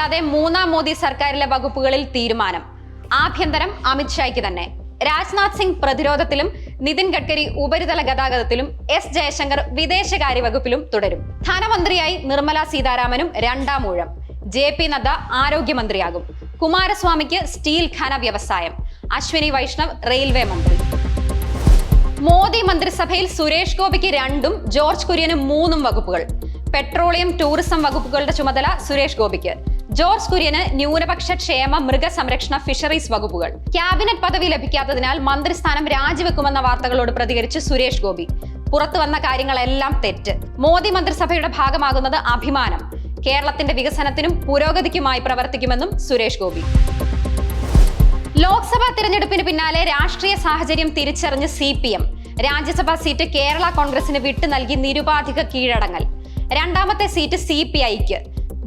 ഇല്ലാതെ മൂന്നാം മോദി സർക്കാരിലെ വകുപ്പുകളിൽ തീരുമാനം. ആഭ്യന്തരം അമിത്ഷായ്ക്ക് തന്നെ. രാജ്നാഥ് സിംഗ് പ്രതിരോധത്തിലും നിതിൻ ഗഡ്കരി ഉപരിതല ഗതാഗതത്തിലും എസ് ജയശങ്കർ വിദേശകാര്യ വകുപ്പിലും തുടരും. ധനമന്ത്രിയായി നിർമ്മല സീതാരാമനും രണ്ടാം ഊഴം. ജെ പി നദ്ദ ആരോഗ്യമന്ത്രിയാകും. കുമാരസ്വാമിക്ക് സ്റ്റീൽ ഖന വ്യവസായം. അശ്വിനി വൈഷ്ണവ് റെയിൽവേ മന്ത്രി. മോദി മന്ത്രിസഭയിൽ സുരേഷ് ഗോപിക്ക് രണ്ടും ജോർജ് കുര്യന് മൂന്നും വകുപ്പുകൾ. പെട്രോളിയം ടൂറിസം വകുപ്പുകളുടെ ചുമതല സുരേഷ് ഗോപിക്ക്. ജോർജ് കുര്യന് ന്യൂനപക്ഷ ക്ഷേമ മൃഗസംരക്ഷണ ഫിഷറീസ് വകുപ്പുകൾ. ക്യാബിനറ്റ് പദവി ലഭിക്കാത്തതിനാൽ മന്ത്രിസ്ഥാനം രാജിവെക്കുമെന്ന വാർത്തകളോട് പ്രതികരിച്ച് സുരേഷ് ഗോപി. പുറത്തു വന്ന കാര്യങ്ങളെല്ലാം തെറ്റ്. മോദി മന്ത്രിസഭയുടെ ഭാഗമാകുന്നത് അഭിമാനം. കേരളത്തിന്റെ വികസനത്തിനും പുരോഗതിക്കുമായി പ്രവർത്തിക്കുമെന്നും സുരേഷ് ഗോപി. ലോക്സഭാ തിരഞ്ഞെടുപ്പിന് പിന്നാലെ രാഷ്ട്രീയ സാഹചര്യം തിരിച്ചറിഞ്ഞ് സി രാജ്യസഭാ സീറ്റ് കേരള കോൺഗ്രസിന് വിട്ടു നൽകി നിരുപാധിക കീഴടങ്ങൽ. രണ്ടാമത്തെ സീറ്റ് സി പി ഐക്ക്.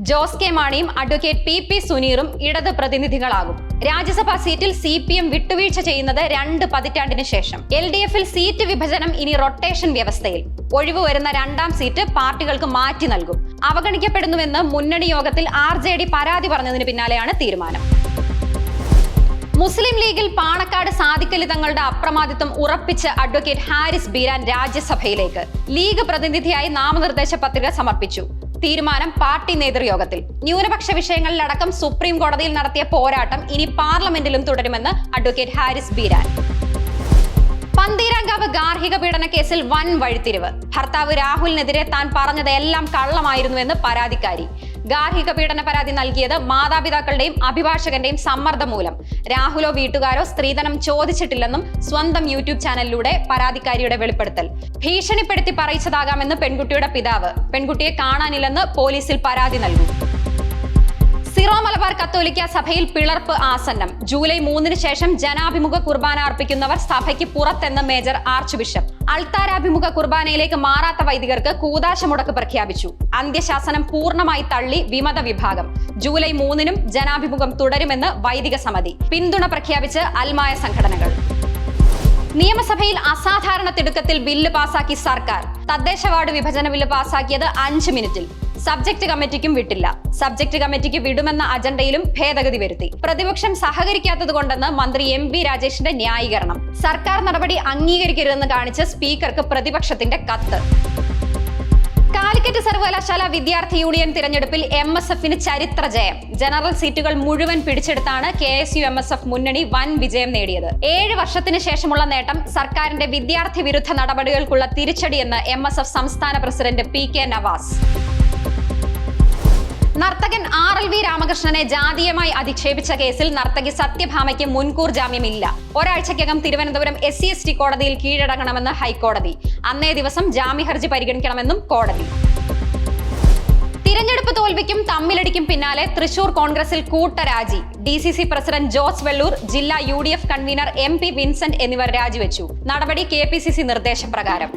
ജോസ് കെ മാണിയും അഡ്വക്കേറ്റ് പി പി സുനീറും ഇടത് പ്രതിനിധികളാകും. രാജ്യസഭാ സീറ്റിൽ സി പി എം വിട്ടുവീഴ്ച ചെയ്യുന്നത് രണ്ട് പതിറ്റാണ്ടിന് ശേഷം. എൽ ഡി എഫിൽ സീറ്റ് വിഭജനം ഇനി റൊട്ടേഷൻ വ്യവസ്ഥയിൽ. ഒഴിവ് വരുന്ന രണ്ടാം സീറ്റ് പാർട്ടികൾക്ക് മാറ്റി നൽകും. അവഗണിക്കപ്പെടുന്നുവെന്ന് മുന്നണി യോഗത്തിൽ ആർ പരാതി പറഞ്ഞതിന് പിന്നാലെയാണ് തീരുമാനം. മുസ്ലിം ലീഗിൽ പാണക്കാട് സാദിഖലി തങ്ങളുടെ അപ്രമാദിത്വം ഉറപ്പിച്ച് അഡ്വക്കേറ്റ് ഹാരിസ് ബീരാൻ രാജ്യസഭയിലേക്ക്. ലീഗ് പ്രതിനിധിയായി നാമനിർദ്ദേശ പത്രിക സമർപ്പിച്ചു. തീരുമാനം പാർട്ടി നേതൃയോഗത്തിൽ. ന്യൂനപക്ഷ വിഷയങ്ങളിലടക്കം സുപ്രീം കോടതിയിൽ നടത്തിയ പോരാട്ടം ഇനി പാർലമെന്റിലും തുടരുമെന്ന് അഡ്വക്കേറ്റ് ഹാരിസ് ബീരാൻ. പന്തീരാങ്കാവ് ഗാർഹിക പീഡന കേസിൽ വൻ വഴിത്തിരിവ്. ഭർത്താവ് രാഹുലിനെതിരെ താൻ പറഞ്ഞതെല്ലാം കള്ളമായിരുന്നുവെന്ന് പരാതിക്കാരി. ഗാർഹിക പീഡന പരാതി നൽകിയത് മാതാപിതാക്കളുടെയും അഭിഭാഷകന്റെയും സമ്മർദ്ദം മൂലം. രാഹുലോ വീട്ടുകാരോ സ്ത്രീധനം ചോദിച്ചിട്ടില്ലെന്നും സ്വന്തം യൂട്യൂബ് ചാനലിലൂടെ പരാതിക്കാരിയുടെ വെളിപ്പെടുത്തൽ. ഭീഷണിപ്പെടുത്തി പറയിച്ചതാകാമെന്ന് പെൺകുട്ടിയുടെ പിതാവ്. പെൺകുട്ടിയെ കാണാനില്ലെന്ന് പോലീസിൽ പരാതി നൽകി. മലബാർ കത്തോലിക്ക സഭയിൽ പിളർപ്പ് ആസന്നം. ജൂലൈ മൂന്നിന് ശേഷം ജനാഭിമുഖ കുർബാന അർപ്പിക്കുന്നവർ സഭയ്ക്ക് പുറത്തെന്ന് മേജർ ആർച്ച് ബിഷപ്പ്. അൾത്താരാഭിമുഖ കുർബാനയിലേക്ക് മാറാത്ത വൈദികർക്ക് കൂതാശ മുടക്ക് പ്രഖ്യാപിച്ചു. അന്ത്യശാസനം പൂർണമായി തള്ളി വിമത വിഭാഗം. ജൂലൈ മൂന്നിനും ജനാഭിമുഖം തുടരുമെന്ന് വൈദിക സമിതി. പിന്തുണ പ്രഖ്യാപിച്ച് അൽമായ സംഘടനകൾ. നിയമസഭയിൽ അസാധാരണ തിടുക്കത്തിൽ ബില്ല് പാസാക്കി സർക്കാർ. തദ്ദേശ വാർഡ് വിഭജന ബില്ല് പാസാക്കിയത് അഞ്ച് മിനിറ്റിൽ. സബ്ജക്ട് കമ്മിറ്റിക്കും വിട്ടില്ല. സബ്ജക്ട് കമ്മിറ്റിക്ക് വിടുമെന്ന അജണ്ടയിലും ഭേദഗതി വരുത്തി. പ്രതിപക്ഷം സഹകരിക്കാത്തത് കൊണ്ടെന്ന് മന്ത്രി എം വി രാജേഷിന്റെ ന്യായീകരണം. സർക്കാർ നടപടി അംഗീകരിക്കരുതെന്ന് കാണിച്ച് സ്പീക്കർക്ക് പ്രതിപക്ഷത്തിന്റെ കത്ത്. കാലിക്കറ്റ് സർവകലാശാല വിദ്യാർത്ഥി യൂണിയൻ തിരഞ്ഞെടുപ്പിൽ എം എസ് എഫിന് ചരിത്ര ജയം. ജനറൽ സീറ്റുകൾ മുഴുവൻ പിടിച്ചെടുത്താണ് K S U M S F മുന്നണി വൻ വിജയം നേടിയത്. ഏഴ് വർഷത്തിന് ശേഷമുള്ള നേട്ടം സർക്കാരിന്റെ വിദ്യാർത്ഥി വിരുദ്ധ നടപടികൾക്കുള്ള തിരിച്ചടിയെന്ന് എം എസ് എഫ് സംസ്ഥാന പ്രസിഡന്റ് പി കെ നവാസ്. നർത്തകൻ ആർ എൽ വി രാമകൃഷ്ണനെ ജാതീയമായി അധിക്ഷേപിച്ച കേസിൽ നർത്തകി സത്യഭാമയ്ക്ക് മുൻകൂർ ജാമ്യമില്ല. ഒരാഴ്ചയ്ക്കകം തിരുവനന്തപുരം എസ് സി ടി കോടതിയിൽ കീഴടങ്ങണമെന്ന് ഹൈക്കോടതി. അന്നേ ദിവസം ജാമ്യഹർജി പരിഗണിക്കണമെന്നും കോടതി. തിരഞ്ഞെടുപ്പ് തോൽവിക്കും തമ്മിലടിക്കും പിന്നാലെ തൃശൂർ കോൺഗ്രസിൽ കൂട്ടരാജി. D C C president Jose Vellur ജില്ലാ U D F convener M P Vincent എന്നിവർ രാജിവെച്ചു. നടപടി കെ പി സി സി നിർദ്ദേശപ്രകാരം.